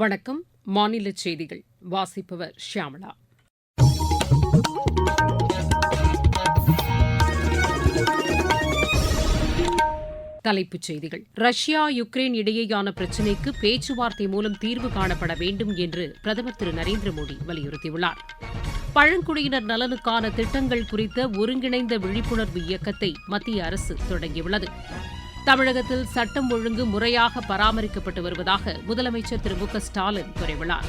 வணக்கம். மாநில செய்திகள். வாசிப்பவர் ஷியாமளா தலைப்புச் செய்திகள். ரஷ்யா யுக்ரைன் இடையேயான பிரச்சினைக்கு பேச்சுவார்த்தை மூலம் தீர்வு காணப்பட வேண்டும் என்று பிரதமர் திரு நரேந்திர மோடி வலியுறுத்தியுள்ளார். பழங்குடியினர் நலனுக்கான திட்டங்கள் குறித்த ஒருங்கிணைந்த விழிப்புணர்வு இயக்கத்தை மத்திய அரசு தொடங்கியுள்ளது. தமிழகத்தில் சட்டம் ஒழுங்கு முறையாக பராமரிக்கப்பட்டு வருவதாக முதலமைச்சர் திரு மு க ஸ்டாலின் கூறியுள்ளார்.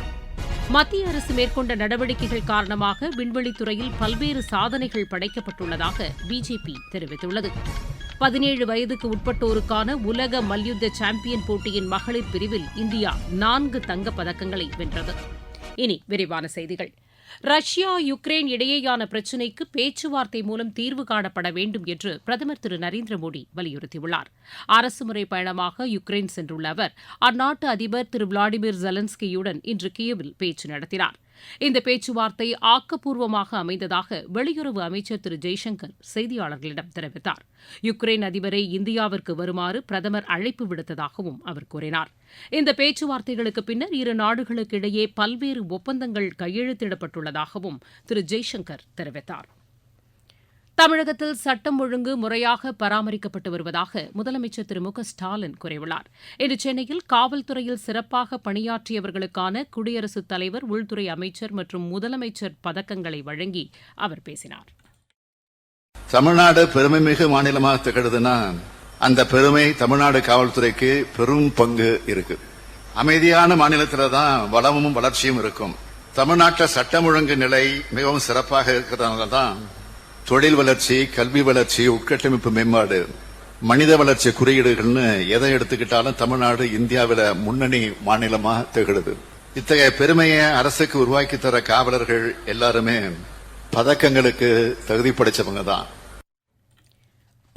மத்திய அரசு மேற்கொண்ட நடவடிக்கைகள் காரணமாக விண்வெளித்துறையில் பல்வேறு சாதனைகள் படைக்கப்பட்டுள்ளதாக பிஜேபி தெரிவித்துள்ளது. பதினேழு வயதுக்கு உட்பட்டோருக்கான உலக மல்யுத்த சாம்பியன் போட்டியின் மகளிர் பிரிவில் இந்தியா நான்கு தங்கப் பதக்கங்களை வென்றது. இனி விரிவான செய்திகள். ரஷ்யா யுக்ரைன் இடையேயான பிரச்சினைக்கு பேச்சுவார்த்தை மூலம் தீர்வு காணப்பட வேண்டும் என்று பிரதமர் திரு நரேந்திர மோடி வலியுறுத்தியுள்ளார். அரசுமுறை பயணமாக யுக்ரைன் சென்றுள்ள அவர் அந்நாட்டு அதிபர் திரு விளாடிமிர் ஜெலன்ஸ்கியுடன் இன்று கியவில் பேச்சு நடத்தினார். இந்த பேச்சுவார்த்தை ஆக்கப்பூர்வமாக அமைந்ததாக வெளியுறவு அமைச்சர் திரு ஜெய்சங்கர் செய்தியாளர்களிடம் தெரிவித்தார். யுக்ரைன் அதிபரை இந்தியாவிற்கு வருமாறு பிரதமர் அழைப்பு விடுத்ததாகவும் அவர் கூறினார். இந்த பேச்சுவார்த்தைகளுக்கு பின்னர் இரு நாடுகளுக்கு இடையே பல்வேறு ஒப்பந்தங்கள் கையெழுத்திடப்பட்டுள்ளதாகவும் திரு ஜெய்சங்கர் தெரிவித்தார். தமிழகத்தில் சட்டம் ஒழுங்கு முறையாக பராமரிக்கப்பட்டு வருவதாக முதலமைச்சர் திரு மு க ஸ்டாலின் கூறியுள்ளார். இன்று சென்னையில் காவல்துறையில் சிறப்பாக பணியாற்றியவர்களுக்கான குடியரசுத் தலைவர் உள்துறை அமைச்சர் மற்றும் முதலமைச்சர் பதக்கங்களை வழங்கி அவர் பேசினார். தமிழ்நாடு பெருமைமிகு மாநிலமாக திகழ்துன்னா அந்த பெருமை தமிழ்நாடு காவல்துறைக்கு பெரும் பங்கு இருக்கு. அமைதியான மாநிலத்தில் தான் வளமும் வளர்ச்சியும் இருக்கும். தமிழ்நாட்டில் சட்டம் ஒழுங்கு நிலை மிகவும் சிறப்பாக இருக்கிறதுனால தான் தொழில் வளர்ச்சி கல்வி வளர்ச்சி உட்கட்டமைப்பு மேம்பாடு மனித வளர்ச்சி குறியீடுகள்னு எதை எடுத்துக்கிட்டாலும் தமிழ்நாடு இந்தியாவில முன்னணி மாநிலமாக திகழுது. இத்தகைய பெருமையை அரசுக்கு உருவாக்கி தர காவலர்கள் எல்லாருமே பதக்கங்களுக்கு தகுதி படைச்சவங்க தான்.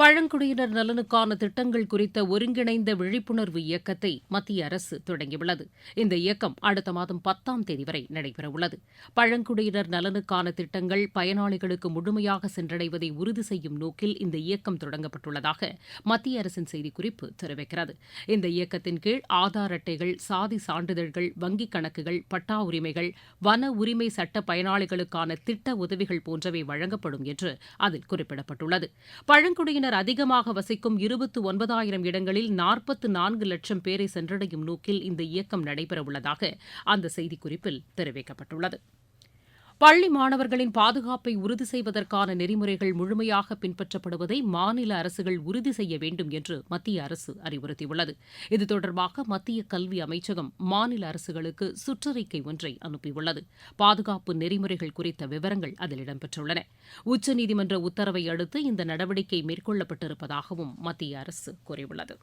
பழங்குடியினர் நலனுக்கான திட்டங்கள் குறித்த ஒருங்கிணைந்த விழிப்புணர்வு இயக்கத்தை மத்திய அரசு தொடங்கியுள்ளது. இந்த இயக்கம் அடுத்த மாதம் பத்தாம் தேதி வரை நடைபெறவுள்ளது. பழங்குடியினர் நலனுக்கான திட்டங்கள் பயனாளிகளுக்கு முழுமையாக சென்றடைவதை உறுதி செய்யும் நோக்கில் இந்த இயக்கம் தொடங்கப்பட்டுள்ளதாக மத்திய அரசின் செய்திக்குறிப்பு தெரிவிக்கிறது. இந்த இயக்கத்தின் கீழ் ஆதார் அட்டைகள் சாதி சான்றிதழ்கள் வங்கிக் கணக்குகள் பட்டா உரிமைகள் வன உரிமை சட்ட பயனாளிகளுக்கான திட்ட உதவிகள் போன்றவை வழங்கப்படும் என்று அதில் குறிப்பிடப்பட்டுள்ளது. பழங்குடியினர் பழங்குடியினர் அதிகமாக வசிக்கும் இருபத்து ஒன்பதாயிரம் இடங்களில் நாற்பத்து நான்கு லட்சம் பேரை சென்றடையும் நோக்கில் இந்த இயக்கம் நடைபெறவுள்ளதாக அந்த செய்திக்குறிப்பில் தெரிவிக்கப்பட்டுள்ளது. பள்ளி மாணவர்களின் பாதுகாப்பை உறுதி செய்வதற்கான நெறிமுறைகள் முழுமையாக பின்பற்றப்படுவதை மாநில அரசுகள் உறுதி செய்ய வேண்டும் என்று மத்திய அரசு அறிவுறுத்தியுள்ளது. இது தொடர்பாக மத்திய கல்வி அமைச்சகம் மாநில அரசுகளுக்கு சுற்றறிக்கை ஒன்றை அனுப்பியுள்ளது. பாதுகாப்பு நெறிமுறைகள் குறித்த விவரங்கள் அதில் இடம்பெற்றுள்ளன. உச்சநீதிமன்ற உத்தரவை அடுத்து இந்த நடவடிக்கை மேற்கொள்ளப்பட்டிருப்பதாகவும் மத்திய அரசு கூறியுள்ளது.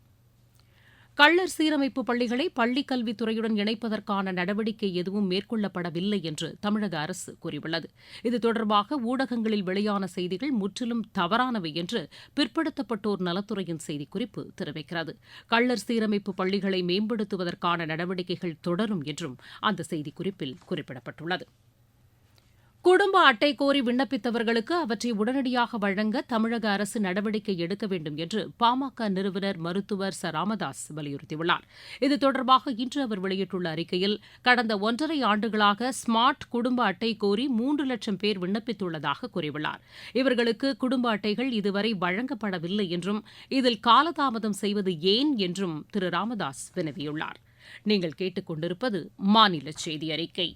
கள்ளர் சீரமைப்பு பள்ளிகளை பள்ளிக் கல்வித்துறையுடன் இணைப்பதற்கான நடவடிக்கை எதுவும் மேற்கொள்ளப்படவில்லை என்று தமிழக அரசு கூறியுள்ளது. இது தொடர்பாக ஊடகங்களில் வெளியான செய்திகள் முற்றிலும் தவறானவை என்று பிற்படுத்தப்பட்டோர் நலத்துறையின் செய்திக்குறிப்பு தெரிவிக்கிறது. கள்ளர் சீரமைப்பு பள்ளிகளை மேம்படுத்துவதற்கான நடவடிக்கைகள் தொடரும் என்றும் அந்த செய்திக்குறிப்பில் குறிப்பிடப்பட்டுள்ளது. குடும்ப அட்டை கோரி விண்ணப்பித்தவர்களுக்கு அவற்றை உடனடியாக வழங்க தமிழக அரசு நடவடிக்கை எடுக்க வேண்டும் என்று பாமக நிறுவனர் மருத்துவர் ச. ராமதாஸ் வலியுறுத்தியுள்ளார். இது தொடர்பாக இன்று அவர் வெளியிட்டுள்ள அறிக்கையில் கடந்த ஒன்றரை ஆண்டுகளாக ஸ்மார்ட் குடும்ப அட்டை கோரி மூன்று லட்சம் பேர் விண்ணப்பித்துள்ளதாக கூறியுள்ளார். இவர்களுக்கு குடும்ப அட்டைகள் இதுவரை வழங்கப்படவில்லை என்றும் இதில் காலதாமதம் செய்வது ஏன் என்றும் திரு. ராமதாஸ் வினவியுள்ளார். நீங்கள் கேட்டுக்கொண்டிருப்பது மாநில செய்தி அறிக்கை.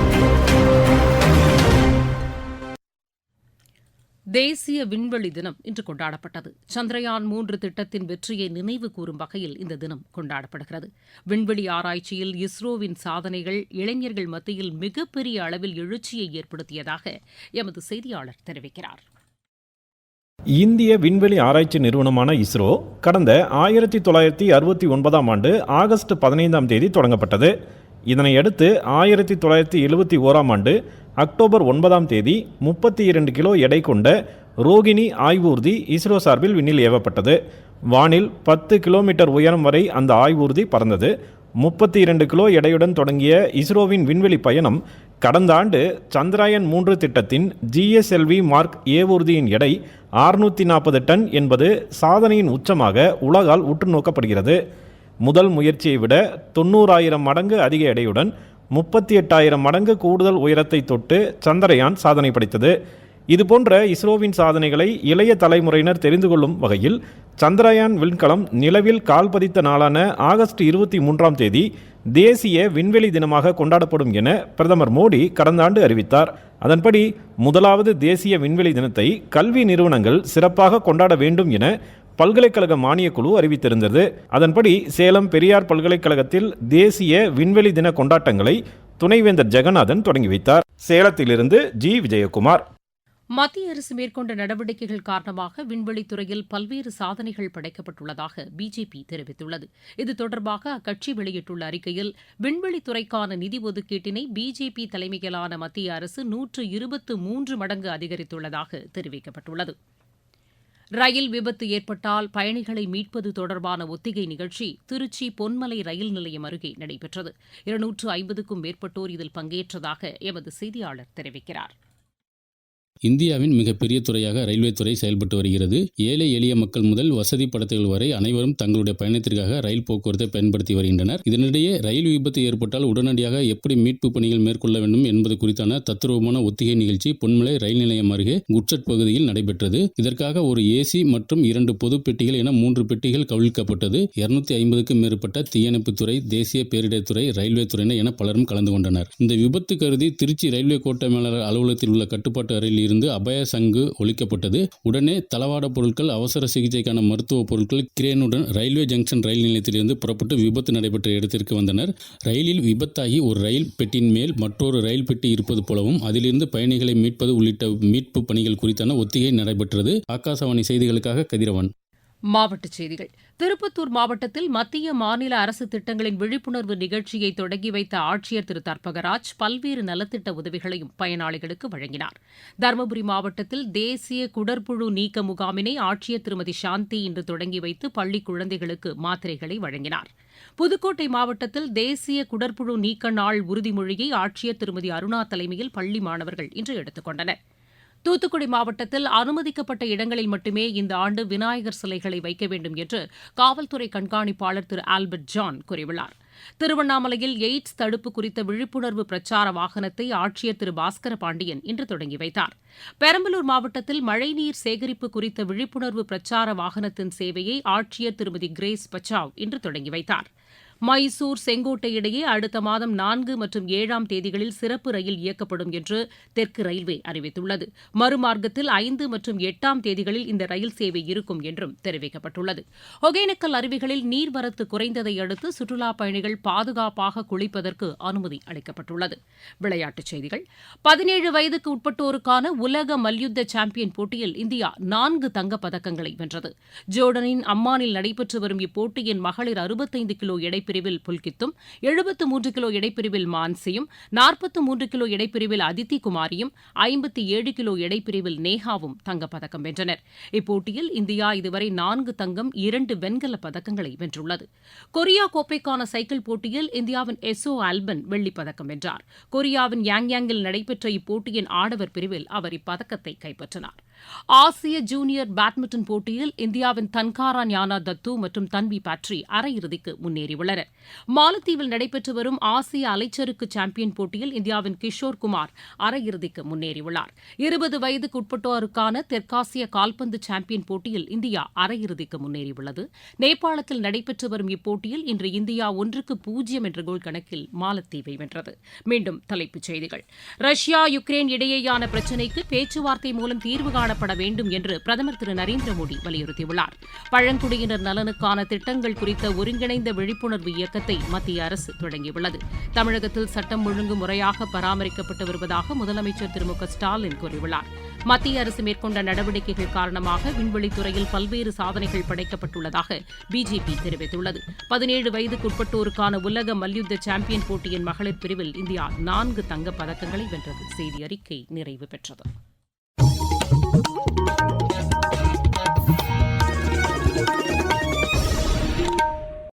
தேசிய விண்வெளி தினம் இன்று கொண்டாடப்பட்டது. சந்திரயான் மூன்று திட்டத்தின் வெற்றியை நினைவு கூறும் வகையில் இந்த தினம் கொண்டாடப்படுகிறது. விண்வெளி ஆராய்ச்சியில் இஸ்ரோவின் சாதனைகள் இளைஞர்கள் மத்தியில் மிகப்பெரிய அளவில் எழுச்சியை ஏற்படுத்தியதாக எமது செய்தியாளர் தெரிவிக்கிறார். இந்திய விண்வெளி ஆராய்ச்சி நிறுவனமான இஸ்ரோ கடந்த ஆயிரத்தி தொள்ளாயிரத்தி அறுபத்தி ஒன்பதாம் ஆண்டு ஆகஸ்ட் பதினைந்தாம் தேதி தொடங்கப்பட்டது. இதனையடுத்து ஆயிரத்தி தொள்ளாயிரத்தி எழுபத்தி ஓராம் ஆண்டு அக்டோபர் ஒன்பதாம் தேதி முப்பத்தி இரண்டு கிலோ எடை கொண்ட ரோகிணி ஆய்வூர்தி இஸ்ரோ சார்பில் விண்ணில் ஏவப்பட்டது. வானில் பத்து கிலோமீட்டர் உயரம் வரை அந்த ஆய்வூர்தி பறந்தது. முப்பத்தி இரண்டு கிலோ எடையுடன் தொடங்கிய இஸ்ரோவின் விண்வெளி பயணம் கடந்த ஆண்டு சந்திராயன் மூன்று திட்டத்தின் ஜிஎஸ்எல்வி மார்க் ஏவூர்தியின் எடை ஆறுநூற்றி நாற்பது டன் என்பது சாதனையின் உச்சமாக உலகால் உற்று நோக்கப்படுகிறது முதல் முயற்சியை விட தொண்ணூறாயிரம் மடங்கு அதிக எடையுடன் முப்பத்தி எட்டாயிரம் மடங்கு கூடுதல் உயரத்தை தொட்டு சந்திரயான் சாதனை படைத்தது. இதுபோன்ற இஸ்ரோவின் சாதனைகளை இளைய தலைமுறையினர் தெரிந்து கொள்ளும் வகையில் சந்திரயான் விண்கலம் நிலவில் கால் பதித்த நாளான ஆகஸ்ட் இருபத்தி மூன்றாம் தேதி தேசிய விண்வெளி தினமாக கொண்டாடப்படும் என பிரதமர் மோடி கடந்த ஆண்டு அறிவித்தார். அதன்படி முதலாவது தேசிய விண்வெளி தினத்தை கல்வி நிறுவனங்கள் சிறப்பாக கொண்டாட வேண்டும் என பல்கலைக்கழக மானியக்குழு அறிவித்திருந்தது. அதன்படி சேலம் பெரியார் பல்கலைக்கழகத்தில் தேசிய விண்வெளி தின கொண்டாட்டங்களை துணைவேந்தர் ஜெகநாதன் தொடங்கி வைத்தார். சேலத்திலிருந்து ஜி. விஜயகுமார். மத்திய அரசு மேற்கொண்ட நடவடிக்கைகள் காரணமாக விண்வெளித்துறையில் பல்வேறு சாதனைகள் படைக்கப்பட்டுள்ளதாக பிஜேபி தெரிவித்துள்ளது. இது தொடர்பாக அக்கட்சி வெளியிட்டுள்ள அறிக்கையில் விண்வெளித்துறைக்கான நிதி ஒதுக்கீட்டினை பிஜேபி தலைமையிலான மத்திய அரசு நூற்று இருபத்து மூன்று மடங்கு அதிகரித்துள்ளதாக தெரிவிக்கப்பட்டுள்ளது. ரயில் விபத்து ஏற்பட்டால் பயணிகளை மீட்பது தொடர்பான ஒத்திகை நிகழ்ச்சி திருச்சி பொன்மலை ரயில் நிலையம் அருகே நடைபெற்றது. இருநூற்று ஐம்பதுக்கும் மேற்பட்டோர் இதில் பங்கேற்றதாக எமது செய்தியாளர் தெரிவிக்கிறார். இந்தியாவின் மிகப்பெரிய துறையாக ரயில்வே துறை செயல்பட்டு வருகிறது. ஏழை எளிய மக்கள் முதல் வசதி படத்தைகள் வரை அனைவரும் தங்களுடைய பயணத்திற்காக ரயில் போக்குவரத்தை பயன்படுத்தி வருகின்றனர். இதனிடையே ரயில் விபத்து ஏற்பட்டால் உடனடியாக எப்படி மீட்பு பணிகள் மேற்கொள்ள வேண்டும் என்பது குறித்தான தத்துரூபமான ஒத்திகை நிகழ்ச்சி பொன்மலை ரயில் நிலையம் அருகே குட்சட் பகுதியில் நடைபெற்றது. இதற்காக ஒரு ஏசி மற்றும் இரண்டு பொது பெட்டிகள் என மூன்று பெட்டிகள் கவிழ்க்கப்பட்டது. இருநூத்தி ஐம்பதுக்கும் மேற்பட்ட தீயணைப்புத்துறை தேசிய பேரிடர் துறை ரயில்வே துறையினர் என பலரும் கலந்து கொண்டனர். இந்த விபத்து கருதி திருச்சி ரயில்வே கோட்ட மேலாளர் அலுவலகத்தில் உள்ள கட்டுப்பாட்டு அறையில் இருந்து அபய சங்கு ஒழிக்கப்பட்டது. உடனே தளவாட பொருட்கள் அவசர சிகிச்சைக்கான மருத்துவ பொருட்கள் கிரேனுடன் ரயில்வே ஜங்ஷன் ரயில் நிலையத்திலிருந்து புறப்பட்டு விபத்து நடைபெற்ற இடத்திற்கு வந்தனர். ரயிலில் விபத்தாகி ஒரு ரயில் பெட்டியின் மேல் மற்றொரு ரயில் பெட்டி இருப்பது போலவும் அதிலிருந்து பயணிகளை மீட்பது உள்ளிட்ட மீட்பு பணிகள் குறித்தான ஒத்திகை நடைபெற்றது. ஆகாசவாணி செய்திகளுக்காக கதிரவன். மாவட்டச் செய்திகள். திருப்பத்தூர் மாவட்டத்தில் மத்திய மாநில அரசு திட்டங்களின் விழிப்புணர்வு நிகழ்ச்சியை தொடங்கி வைத்த ஆட்சியர் திரு. தர்பகராஜ் பல்வேறு நலத்திட்ட உதவிகளையும் பயனாளிகளுக்கு வழங்கினார். தருமபுரி மாவட்டத்தில் தேசிய குடற்புழு நீக்க முகாமினை ஆட்சியர் திருமதி சாந்தி இன்று தொடங்கி வைத்து பள்ளி குழந்தைகளுக்கு மாத்திரைகளை வழங்கினார். புதுக்கோட்டை மாவட்டத்தில் தேசிய குடற்புழு நீக்க நாள் உறுதிமொழியை ஆட்சியர் திருமதி அருணா தலைமையில் பள்ளி மாணவர்கள் இன்று எடுத்துக் கொண்டனா் தூத்துக்குடி மாவட்டத்தில் அனுமதிக்கப்பட்ட இடங்களில் மட்டுமே இந்த ஆண்டு விநாயகர் சிலைகளை வைக்க வேண்டும் என்று காவல்துறை கண்காணிப்பாளர் திரு ஆல்பர்ட் ஜான் கூறியுள்ளார். திருவண்ணாமலையில் எய்ட்ஸ் தடுப்பு குறித்த விழிப்புணர்வு பிரச்சார வாகனத்தை ஆட்சியர் திரு பாஸ்கர பாண்டியன் இன்று தொடங்கி வைத்தார். பெரம்பலூர் மாவட்டத்தில் மழைநீர் சேகரிப்பு குறித்த விழிப்புணர்வு பிரச்சார வாகனத்தின் சேவையை ஆட்சியர் திருமதி கிரேஸ் பச்சாவ் இன்று தொடங்கி வைத்தார். மைசூர் செங்கோட்டை இடையே அடுத்த மாதம் நான்கு மற்றும் ஏழாம் தேதிகளில் சிறப்பு ரயில் இயக்கப்படும் என்று தெற்கு ரயில்வே அறிவித்துள்ளது. மறுமார்க்கத்தில் ஐந்து மற்றும் எட்டாம் தேதிகளில் இந்த ரயில் சேவை இருக்கும் என்றும் தெரிவிக்கப்பட்டுள்ளது. ஒகேனக்கல் அருவிகளில் நீர்வரத்து குறைந்ததை அடுத்து சுற்றுலாப் பயணிகள் பாதுகாப்பாக குளிப்பதற்கு அனுமதி அளிக்கப்பட்டுள்ளது. விளையாட்டுச் செய்திகள். பதினேழு வயதுக்கு உட்பட்டோருக்கான உலக மல்யுத்த சாம்பியன் போட்டியில் இந்தியா நான்கு தங்கப் பதக்கங்களை வென்றது. ஜோர்டனின் அம்மானில் நடைபெற்று வரும் இப்போட்டியின் மகளிர் அறுபத்தைந்து கிலோ எடை இடைப்பிரிவில் புல்கித்தும் எழுபத்து மூன்று கிலோ இடைப்பிரிவில் மான்சியும் நாற்பத்து மூன்று கிலோ இடைப்பிரிவில் அதித்தி குமாரியும் ஐம்பத்தி ஏழு கிலோ இடைப்பிரிவில் நேஹாவும் தங்கப்பதக்கம் வென்றனர். இப்போட்டியில் இந்தியா இதுவரை நான்கு தங்கம் இரண்டு வெண்கலப் பதக்கங்களை வென்றுள்ளது. கொரியா கோப்பைக்கான சைக்கிள் போட்டியில் இந்தியாவின் எசோ ஆல்பன் வெள்ளிப் பதக்கம் வென்றார். கொரியாவின் யாங்யாங்கில் நடைபெற்ற இப்போட்டியின் ஆடவர் பிரிவில் அவர் இப்பதக்கத்தை கைப்பற்றினார். ஆசிய ஜூனியர் பேட்மிண்டன் போட்டியில் இந்தியாவின் தன்காரா ஞானா தத்து மற்றும் தன்வி பாட்ரி அரையிறுதிக்கு முன்னேறியுள்ளனர். மாலத்தீவில் நடைபெற்று வரும் ஆசிய அலைச்சறுக்கு சாம்பியன் போட்டியில் இந்தியாவின் கிஷோர் குமார் அரையிறுதிக்கு முன்னேறியுள்ளார். இருபது வயதுக்கு உட்பட்டோருக்கான தெற்காசிய கால்பந்து சாம்பியன் போட்டியில் இந்தியா அரையிறுதிக்கு முன்னேறியுள்ளது. நேபாளத்தில் நடைபெற்று வரும் இப்போட்டியில் இன்று இந்தியா ஒன்றுக்கு பூஜ்ஜியம் என்ற கோல் கணக்கில் மாலத்தீவை வென்றது. மீண்டும் தலைப்புச் செய்திகள். ரஷ்யா யுக்ரைன் இடையேயான பிரச்சினைக்கு பேச்சுவார்த்தை மூலம் தீர்வு காண காணப்பட வேண்டும் என்று பிரதமர் திரு நரேந்திர மோடி வலியுறுத்தியுள்ளார். பழங்குடியினர் நலனுக்கான திட்டங்கள் குறித்த ஒருங்கிணைந்த விழிப்புணர்வு இயக்கத்தை மத்திய அரசு தொடங்கியுள்ளது. தமிழகத்தில் சட்டம் ஒழுங்கு முறையாக பராமரிக்கப்பட்டு வருவதாக முதலமைச்சர் திரு மு ஸ்டாலின் கூறியுள்ளார். மத்திய அரசு மேற்கொண்ட நடவடிக்கைகள் காரணமாக விண்வெளித்துறையில் பல்வேறு சாதனைகள் படைக்கப்பட்டுள்ளதாக பிஜேபி தெரிவித்துள்ளது. பதினேழு வயதுக்குட்பட்டோருக்கான உலக மல்யுத்த சாம்பியன் போட்டியின் மகளிர் பிரிவில் இந்தியா நான்கு தங்கப் பதக்கங்களை வென்றது. செய்தி அறிக்கை நிறைவு பெற்றது. Thank you.